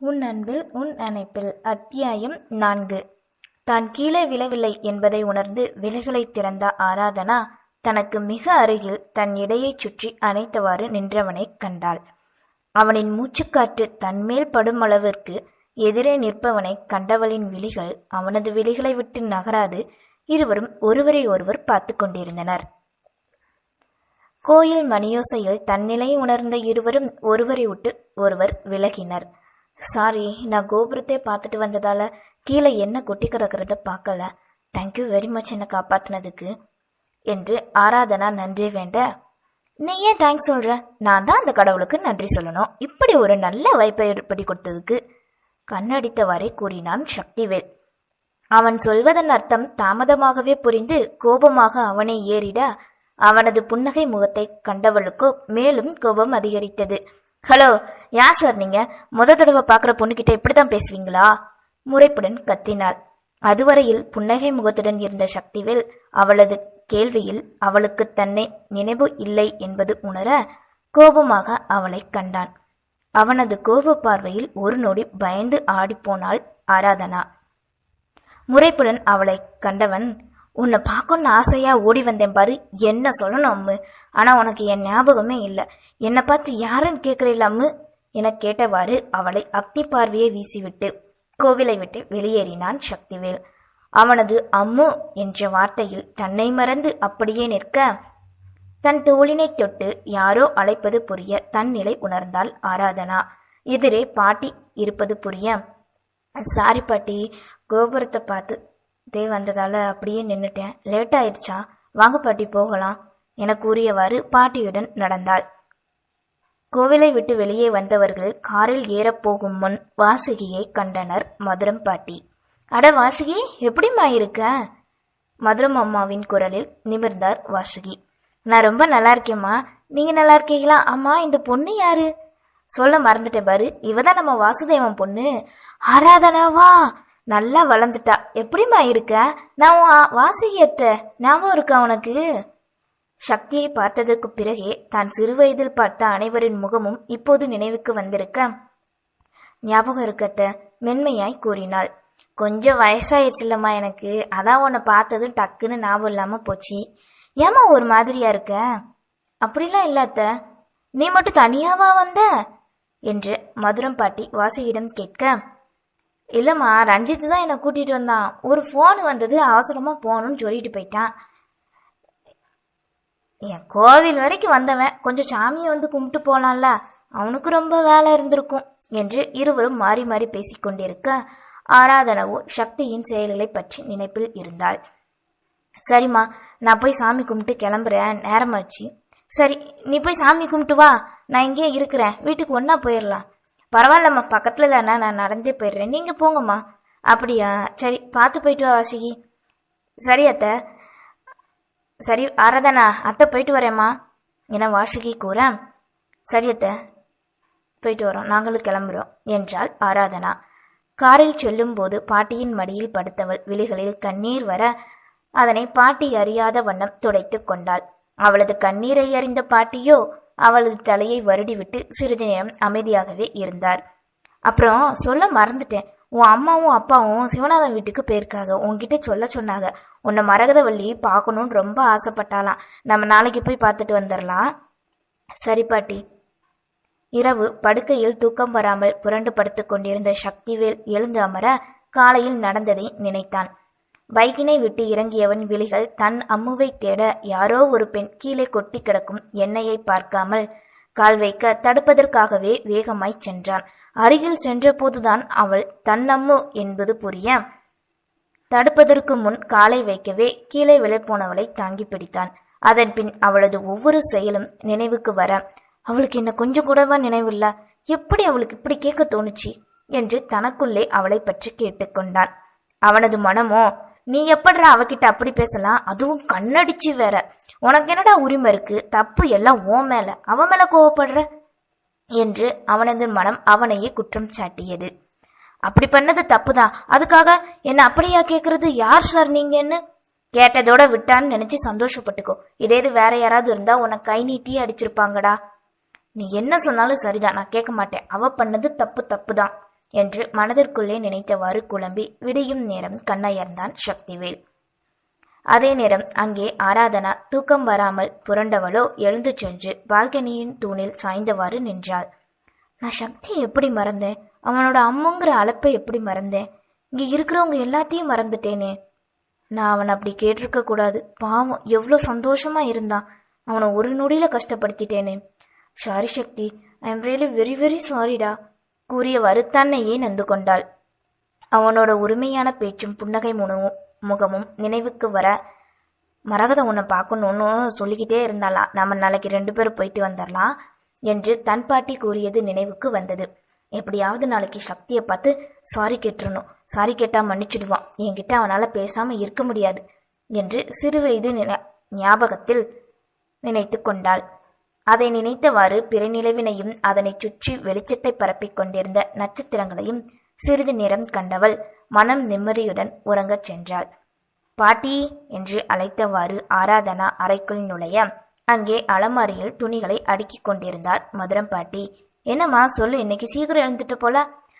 உன் அன்பில் உன் அணைப்பில் அத்தியாயம் நான்கு. தான் கீழே விழவில்லை என்பதை உணர்ந்து விலகலை திறந்த ஆராதனா தனக்கு மிக அருகில் தன் இடையைச் சுற்றி அணைத்தவாறு நின்றவனைக் கண்டாள். அவனின் மூச்சுக்காற்று தன்மேல் படும் அளவிற்கு எதிரே நிற்பவனை கண்டவளின் விழிகள் அவனது விழிகளை விட்டு நகராது இருவரும் ஒருவரை ஒருவர் பார்த்து கொண்டிருந்தனர். கோயில் மணியோசையில் தன்னிலை உணர்ந்த இருவரும் ஒருவரை விட்டு ஒருவர் விலகினர். சாரி நான் கோபுரத்தை பார்த்துட்டு வந்ததால கீழே என்ன கொட்டி கிடக்கிறத பார்க்கல. தேங்க்யூ வெரி மச் என்னை காப்பாத்தினதுக்கு. என்று ஆராதனா நன்றி வேண்ட நீ ஏன் தேங்க்ஸ் சொல்ற? நான் தான் அந்த கடவுளுக்கு நன்றி சொல்லணும். இப்படி ஒரு நல்ல வாய்ப்பை ஏற்படி கொடுத்ததுக்கு கண்ணடித்தவாறே கூறினான் சக்திவேல். அவன் சொல்வதன் அர்த்தம் தாமதமாகவே புரிந்து கோபமாக அவனை ஏறிட அவனது புன்னகை முகத்தை கண்டவளுக்கோ மேலும் கோபம் அதிகரித்தது. ஹலோ யார் சார் நீங்க? முத தடவை பார்க்குற பொண்ணுகிட்ட இப்படித்தான் பேசுவீங்களா? முறைப்புடன் கத்தினாள். அதுவரையில் புன்னகை முகத்துடன் இருந்த சக்திவேல் அவளது கேள்வியில் அவளுக்கு தன்னை நினைவு இல்லை என்பது உணர கோபமாக அவளை கண்டான். அவனது கோப பார்வையில் ஒரு நொடி பயந்து ஆடிப்போனாள் ஆராதனா. முறைப்புடன் அவளை கண்டவன் உன்னை பார்க்கணும்னு ஆசையா ஓடி வந்தேன் பாரு. என்ன சொல்லணும் அம்மு? ஆனா உனக்கு என் ஞாபகமே இல்லை. என்னை பார்த்து யாருன்னு கேட்குறீல்ல அம்மு? என கேட்டவாறு அவளை அக்னி பார்வையை வீசிவிட்டு கோவிலை விட்டு வெளியேறினான் சக்திவேல். அவனது அம்மு என்ற வார்த்தையில் தன்னை மறந்து அப்படியே நிற்க தன் தோளினை தொட்டு யாரோ அழைப்பது புரிய தன் நிலை உணர்ந்தாள் ஆராதனா. எதிரே பாட்டி இருப்பது புரிய சாரி பாட்டி கோபுரத்தை பார்த்து தே வந்ததால அப்படியே நின்னுட்டேன். லேட் ஆயிடுச்சா? வாங்க பாட்டி போகலாம். என கூறியவாறு பாட்டியுடன் நடந்தாள். கோவிலை விட்டு வெளியே வந்தவர்கள் காரில் ஏறப்போகும் முன் வாசுகியை கண்டனர் மதுரம் பாட்டி. அட வாசுகி எப்படிம்மா இருக்க? மதுரம் அம்மாவின் குரலில் நிமிர்ந்தார் வாசுகி. நான் ரொம்ப நல்லா இருக்கேம்மா. நீங்க நல்லா இருக்கீங்களா? அம்மா இந்த பொண்ணு யாரு? சொல்ல மறந்துட்டேன் பாரு. இவதான் நம்ம வாசுதேவன் பொண்ணு. ஆராதனாவா? நல்லா வளர்ந்துட்டா. எப்படிம்மா இருக்க? நான் உன் அத்தை ஞாபகம் இருக்கா உனக்கு? சக்தியை பார்த்ததற்கு பிறகே தான் சிறுவயதில் பார்த்த அனைவரின் முகமும் இப்போது நினைவுக்கு வந்திருக்க ஞாபகம் இருக்கத்த மென்மையாய் கூறினாள். கொஞ்சம் வயசாயிருச்சுல்லம்மா எனக்கு. அதான் உன்னை பார்த்ததும் டக்குன்னு ஞாபகம் இல்லாம போச்சு. ஏம்மா ஒரு மாதிரியா இருக்க? அப்படிலாம் இல்லாத்த நீ மட்டும் தனியாவா வந்த? என்று மதுரம் பாட்டி வாசியிடம் கேட்க இல்லைம்மா ரஞ்சித் தான் என்னை கூட்டிகிட்டு வந்தான். ஒரு ஃபோன் வந்தது அவசரமாக போகணும்னு சொல்லிட்டு போயிட்டான். என் கோவில் வரைக்கும் வந்தவன். கொஞ்சம் சாமியை வந்து கும்பிட்டு போகலாம்ல அவனுக்கு ரொம்ப வேலை இருந்திருக்கும் என்று இருவரும் மாறி மாறி பேசிக்கொண்டிருக்க ஆராதனவோ சக்தியின் செயல்களை பற்றி நினைப்பில் இருந்தாள். சரிம்மா நான் போய் சாமி கும்பிட்டு கிளம்புறேன். நேரமாச்சு. சரி நீ போய் சாமி கும்பிட்டு வா. நான் இங்கேயே இருக்கிறேன். வீட்டுக்கு ஒன்றா போயிடலாம் பரவாயில்லம்மா பக்கத்தில் தானே நான் நடந்தே போயிடுறேன். நீங்கள் போங்கம்மா. அப்படியா? சரி பார்த்து போயிட்டு வா வாசிகி. சரி அத்தை. சரி ஆராதனா அத்தை போயிட்டு வரேம்மா. என வாசுகி கூற சரி அத்தை. போயிட்டு வரோம். நாங்களும் கிளம்புறோம் என்றாள் ஆராதனா. காரில் செல்லும்போது பாட்டியின் மடியில் படுத்தவள் விழிகளில் கண்ணீர் வர அதனை பாட்டி அறியாத வண்ணம் துடைத்து கொண்டாள். அவளது கண்ணீரை அறிந்த பாட்டியோ அவளது தலையை வருடிவிட்டு சிறிது நேரம் அமைதியாகவே இருந்தார். அப்புறம் சொல்ல மறந்துட்டேன். உன் அம்மாவும் அப்பாவும் சிவநாதன் வீட்டுக்கு போயிருக்காங்க. உன்கிட்ட சொல்ல சொன்னாங்க. உன்னை மரகதவள்ளி பார்க்கணும்னு ரொம்ப ஆசைப்பட்டாலாம் நம்ம நாளைக்கு போய் பார்த்துட்டு வந்துடலாம் சரி பாட்டி. இரவு படுக்கையில் தூக்கம் வராமல் புரண்டு படுத்துக் கொண்டிருந்த சக்திவேல் எழுந்து அமர காலையில் நடந்ததை நினைத்தான். பைக்கினை விட்டு இறங்கியவன் விழிகள் தன் அம்முவை தேட யாரோ ஒரு பெண் கீழே கொட்டி கிடக்கும் எண்ணெயை பார்க்காமல் கால் வைக்க தடுப்பதற்காகவே வேகமாய் சென்றான். அருகில் சென்றபோதுதான் அவள் தன் அம்மு என்பது புரிய தடுப்பதற்கு முன் காலை வைக்கவே கீழே விழப்போனவளை தாங்கி பிடித்தான். அதன் பின் அவளது ஒவ்வொரு செயலும் நினைவுக்கு வர அவளுக்கு என்ன கொஞ்சம் கூடவா நினைவில்ல? எப்படி அவளுக்கு இப்படி கேட்க தோணுச்சு? என்று தனக்குள்ளே அவளை பற்றி கேட்டுக்கொண்டான் அவனது மனமோ? நீ எப்படிடா அவகிட்ட அப்படி பேசலாம்? அதுவும் கண்ணடிச்சு வேற. உனக்கு என்னடா உரிமை இருக்கு? தப்பு எல்லாம் ஓ மேல. அவ மேல கோவப்படுற? என்று அவனது மனம் அவனையே குற்றம் சாட்டியது. அப்படி பண்ணது தப்புதான். அதுக்காக என்ன அப்படியா கேக்குறது? யார் சார் நீங்கன்னு? கேட்டதோட விட்டான்னு நினைச்சு சந்தோஷப்பட்டுக்கோ. இதே இது வேற யாராவது இருந்தா உன்னை கை நீட்டியே அடிச்சிருப்பாங்கடா. நீ என்ன சொன்னாலும் சரிதான். நான் கேட்க மாட்டேன். அவ பண்ணது தப்பு தப்பு தான் என்று மனதிற்குள்ளே நினைத்தவாறு குழம்பி விடியும் நேரம் கண்ணயர்ந்தான் சக்திவேல். அதே நேரம் அங்கே ஆராதனா தூக்கம் வராமல் புரண்டவளோ எழுந்து சென்று பால்கனியின் தூணில் சாய்ந்தவாறு நின்றாள். நான் சக்தியை எப்படி மறந்தேன்? அவனோட அம்முங்கிற அழைப்பை எப்படி மறந்தேன்? இங்கே இருக்கிறவங்க எல்லாத்தையும் மறந்துட்டேனே. நான் அவனை அப்படி கேட்டிருக்க கூடாது. பாவம் எவ்வளோ சந்தோஷமா இருந்தான். அவனை ஒரு நொடியில கஷ்டப்படுத்திட்டேனே. Sorry Shakti I am really very very சாரிடா கூறியவாறு தன்னையே நொந்து கொண்டாள். அவனோட உரிமையான பேச்சும் புன்னகை முனவும் முகமும் நினைவுக்கு வர மரகத உன்னை பார்க்கணும்னு சொல்லிக்கிட்டே இருந்தாளா? நம்ம நாளைக்கு ரெண்டு பேரும் போயிட்டு வந்துடலாம் என்று தன் பாட்டி கூறியது நினைவுக்கு வந்தது. எப்படியாவது நாளைக்கு சக்தியை பார்த்து சாரி கேட்டுறணும். சாரி கேட்டா மன்னிச்சிடுவான். என்கிட்ட அவனால பேசாம இருக்க முடியாது என்று சிறுவயது நின- ஞாபகத்தில் நினைத்து கொண்டாள். அதை நினைத்தவாறு பிறநிலவினையும் அதனைச் சுற்றி வெளிச்சத்தை பரப்பிக் கொண்டிருந்த நட்சத்திரங்களையும் சிறிது நேரம் கண்டவள் மனம் நிம்மதியுடன் உறங்கச் சென்றாள். பாட்டி என்று அழைத்தவாறு ஆராதனா அறைக்குள் நுழைய அங்கே அலமாரியில் துணிகளை அடுக்கிக் கொண்டிருந்தாள் மதுரம் பாட்டி. என்னம்மா சொல்லு இன்னைக்கு சீக்கிரம் எழுந்துட்டு போல.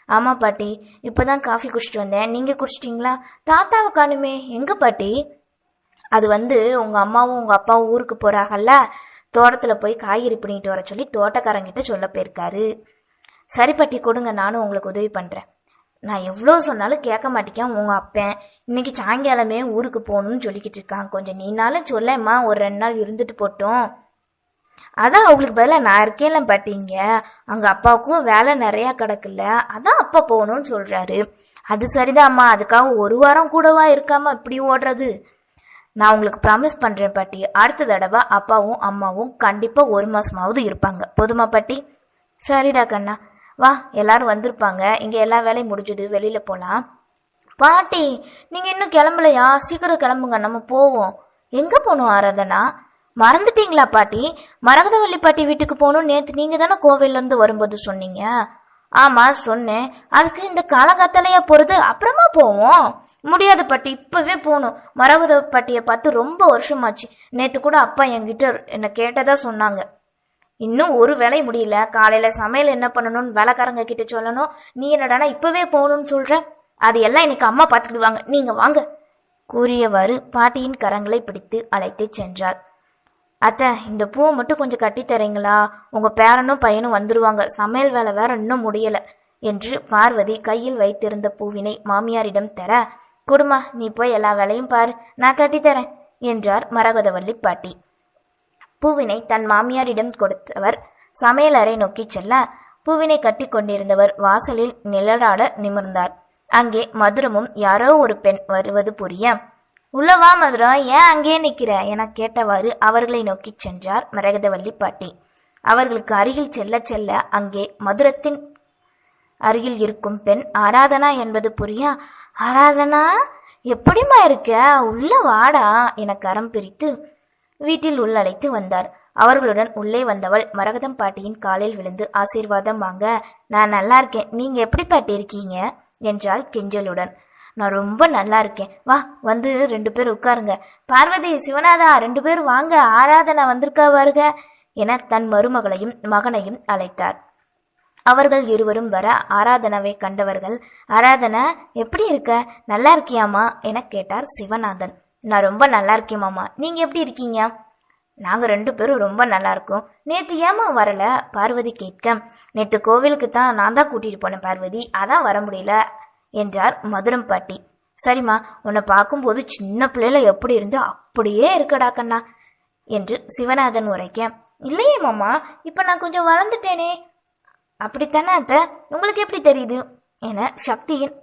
ஆமா பாட்டி. இப்பதான் காஃபி குடிச்சிட்டு வந்தேன். நீங்க குடிச்சிட்டீங்களா? தாத்தாவை காணுமே. எங்க பாட்டி? அது வந்து உங்கள் அம்மாவும் உங்கள் அப்பாவும் ஊருக்கு போகிறாங்கல்ல தோட்டத்தில் போய் காய்கறி பிடிங்கிட்டு வர சொல்லி தோட்டக்காரங்கிட்ட சொல்ல போயிருக்காரு. சரி கொடுங்க நானும் உங்களுக்கு உதவி பண்ணுறேன் நான் எவ்வளோ சொன்னாலும் கேட்க மாட்டேக்கேன் உங்கள் அப்பேன். இன்னைக்கு சாயங்காலமே ஊருக்கு போகணும்னு சொல்லிக்கிட்டு இருக்கான். கொஞ்சம் நீனாலும் சொல்லேம்மா ஒரு ரெண்டு நாள் இருந்துட்டு போட்டோம். அதான் அவங்களுக்கு பதிலாக நான் இருக்கேன்ல பாட்டிங்க அங்கே அப்பாவுக்கும் வேலை நிறையா கிடக்குல்ல அதான் அப்பா போகணும்னு சொல்கிறாரு அது சரிதாம்மா அதுக்காக ஒரு வாரம் கூடவா இருக்காமல் இப்படி ஓடுறது? நான் உங்களுக்கு ப்ராமிஸ் பண்ணுறேன் பாட்டி. அடுத்த தடவை அப்பாவும் அம்மாவும் கண்டிப்பாக ஒரு மாதமாவது இருப்பாங்க. போதுமா பாட்டி? சரிடா கண்ணா. வா எல்லாரும் வந்திருப்பாங்க. இங்கே எல்லா வேலையும் முடிஞ்சது. வெளியில் போகலாம் பாட்டி நீங்கள் இன்னும் கிளம்பலையா? சீக்கிரம் கிளம்புங்க. நம்ம போவோம். எங்கே போகணும் ஆராதனா? மறந்துட்டீங்களா பாட்டி? மரகதவள்ளி பாட்டி வீட்டுக்கு போகணும் நேற்று நீங்கள் தானே கோவிலேருந்து வரும்போது சொன்னீங்க? ஆமாம் சொன்னேன். அதுக்கு இந்த காலங்காத்தாலையா போகிறது அப்புறமா போவோம். முடியாது பாட்டி இப்பவே போகணும். மரகத பாட்டியை பார்த்து ரொம்ப வருஷமாச்சு. நேத்து கூட அப்பா என்கிட்ட என்னை கேட்டதா சொன்னாங்க. இன்னும் ஒரு வேலை முடியல. காலையில சமையல் என்ன பண்ணணும்னு வேலைக்காரங்க கிட்ட சொல்லணும். நீ என்னடானா இப்பவே போகணும்னு சொல்ற? அது எல்லாம் இன்னைக்கு அம்மா பார்த்துக்கிடுவாங்க. நீங்க வாங்க. கூறியவாறு பாட்டியின் கரங்களை பிடித்து அழைத்துச் சென்றாள். அத்தை இந்த பூவை மட்டும் கொஞ்சம் கட்டி தரீங்களா? உங்க பேரனும் பையனும் வந்துருவாங்க. சமையல் வேலை வேற இன்னும் முடியல என்று பார்வதி கையில் வைத்திருந்த பூவினை மாமியாரிடம் தர குடுமா நீ போய் எல்லா வேலையும் பாரு. நான் கட்டித்தரேன் என்றார் மரகதவல்லி பாட்டி. பூவினை தன் மாமியாரிடம் கொடுத்தவர் சமையலறை நோக்கிச் செல்ல பூவினை கட்டி கொண்டிருந்தவர் வாசலில் நிழலாட நிமிர்ந்தார். அங்கே மதுரமும் யாரோ ஒரு பெண் வருவது புரிய உள்ளவா மதுரம் ஏன் அங்கேயே நிற்கிற என கேட்டவாறு அவர்களை நோக்கிச் சென்றார் மரகதவல்லி பாட்டி. அவர்களுக்கு அருகில் செல்ல செல்ல அங்கே மதுரத்தின் அருகில் இருக்கும் பெண் ஆராதனா என்பது புரிய? ஆராதனா? எப்படிம்மா இருக்க? உள்ள வாடா என கரம் பிரித்து வீட்டில் உள்ளழைத்து வந்தார். அவர்களுடன் உள்ளே வந்தவள் மரகதம் பாட்டியின் காலில் விழுந்து ஆசீர்வாதம் வாங்க நான் நல்லா இருக்கேன். நீங்க எப்படி பாட்டி இருக்கீங்க? என்றாள் கெஞ்சலுடன். நான் ரொம்ப நல்லா இருக்கேன். வா வந்து ரெண்டு பேர் உட்காருங்க. பார்வதி சிவநாதா ரெண்டு பேர் வாங்க. ஆராதனா வந்திருக்கா வருக என தன் மருமகளையும் மகனையும் அழைத்தார். அவர்கள் இருவரும் வர ஆராதனாவை கண்டவர்கள் ஆராதனா எப்படி இருக்க? நல்லா இருக்கியாமா என கேட்டார் சிவநாதன். நான் ரொம்ப நல்லா இருக்கேன் மாமா. நீங்க எப்படி இருக்கீங்க? நாங்க ரெண்டு பேரும் ரொம்ப நல்லா இருக்கோம். நேத்து ஏமா வரல? பார்வதி கேட்க. நேத்து கோவிலுக்கு தான் நான் தான் கூட்டிட்டு போனேன் பார்வதி. அதான் வர முடியல என்றார் மதுரம் பாட்டி. சரிம்மா உன்னை பார்க்கும்போது சின்ன பிள்ளைல எப்படி இருந்தோ அப்படியே இருக்கடா கண்ணா என்று சிவநாதன் உரைக்க. இல்லையே மாமா இப்ப நான் கொஞ்சம் வளர்ந்துட்டேனே. அப்படித்தானே அத்தை? உங்களுக்கு எப்படி தெரியுது? என சக்தியின்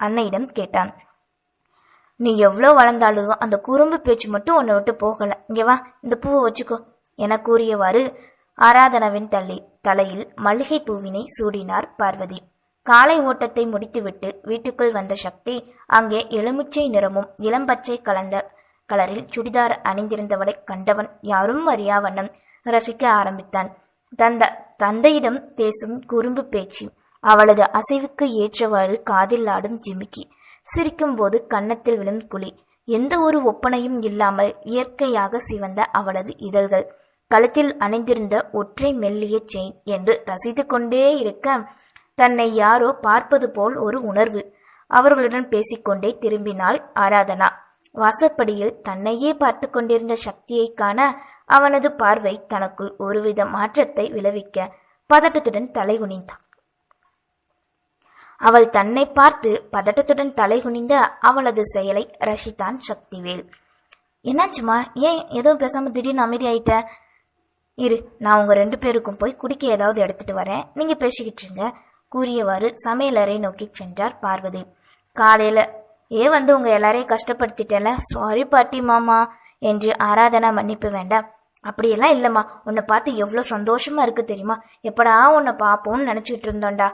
அன்னையிடம் கேட்டான். நீ எவ்வளோ வளர்ந்தாலும் அந்த குறும்பு பேச்சு மட்டும் உன்னை விட்டு போகல. இங்கே வா இந்த பூவை வச்சுக்கோ என கூறியவாறு ஆராதனாவின் தள்ளி தலையில் மல்லிகை பூவினை சூடினார் பார்வதி. காலை ஓட்டத்தை முடித்துவிட்டு வீட்டுக்குள் வந்த சக்தி அங்கே எலுமிச்சை நிறமும் இளம்பச்சை கலந்த கலரில் சுடிதார் அணிந்திருந்தவளை கண்டவன் யாரும் அறியா வண்ணம் ரசிக்க ஆரம்பித்தான். தந்த தந்தையிடம் பேசும் குறும்பு பேச்சு. அவளது அசைவுக்கு ஏற்றவாறு காதில் ஆடும் ஜிமிக்கி. சிரிக்கும்போது கன்னத்தில் விழும் குழி. எந்த ஒரு ஒப்பனையும் இல்லாமல் இயற்கையாக சிவந்த அவளது இதழ்கள். கழுத்தில் அணிந்திருந்த ஒற்றை மெல்லிய செயின் என்று ரசித்து கொண்டே இருக்க தன்னை யாரோ பார்ப்பது போல் ஒரு உணர்வு. அவர்களுடன் பேசிக்கொண்டே திரும்பினாள் ஆராதனா. வாசற்படியில் தன்னையே பார்த்து கொண்டிருந்த சக்தியை காண அவனது பார்வை தனக்குள் ஒருவித மாற்றத்தை விளைவிக்க பதட்டத்துடன் தலைகுனிந்தான் அவள் தன்னை பார்த்து பதட்டத்துடன் தலைகுனிந்த அவளது செயலை ரசித்தான் சக்திவேல். என்னாச்சுமா ஏன் எதுவும் பேசாம திடீர்னு அமைதி ஆயிட்ட இரு நான் உங்க ரெண்டு பேருக்கும் போய் குடிக்க ஏதாவது எடுத்துட்டு வரேன். நீங்க பேசிக்கிட்டு இருங்க. கூறியவாறு சமையலறை நோக்கி சென்றார் பார்வதி. காலையில ஏன் வந்து உங்கள் எல்லாரையும் கஷ்டப்படுத்திட்டேல? சாரி பாட்டி மாமா என்று ஆராதனா மன்னிப்பு வேண்டாம். அப்படியெல்லாம் இல்லைம்மா. உன்னை பார்த்து எவ்வளோ சந்தோஷமா இருக்கு தெரியுமா? எப்படா உன்னை பார்ப்போம்னு நினச்சிட்டு இருந்தோம்டா.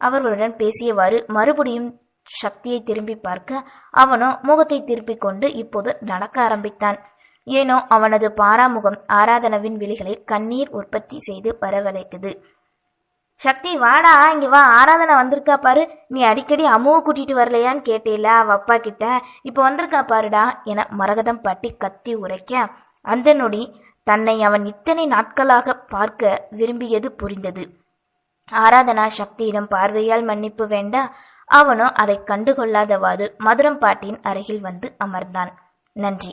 அவர்களுடன் பேசியவாறு மறுபடியும் சக்தியை திரும்பி பார்க்க அவனோ முகத்தை திருப்பிக் கொண்டு இப்போது நடக்க ஆரம்பித்தான். ஏனோ அவனது பாராமுகம் ஆராதனவின் விழிகளை கண்ணீர் உற்பத்தி செய்து வரவழைத்தது. சக்தி வாடா இங்க வா ஆராதனை வந்திருக்கா பாரு. நீ அடிக்கடி அம்முவை கூட்டிட்டு வரலையான்னு கேட்டேல அவ அப்பா கிட்ட. இப்ப வந்திருக்கா பாருடா என மரகதம் பாட்டி கத்தி உரைக்க. அந்த நொடி தன்னை அவன் இத்தனை நாட்களாக பார்க்க விரும்பியது புரிந்தது. ஆராதனா சக்தியிடம் பார்வையால் மன்னிப்பு வேண்ட. அவனோ அதை கண்டுகொள்ளாதவாறு மதுரம் பாட்டியின் அருகில் வந்து அமர்ந்தான். நன்றி.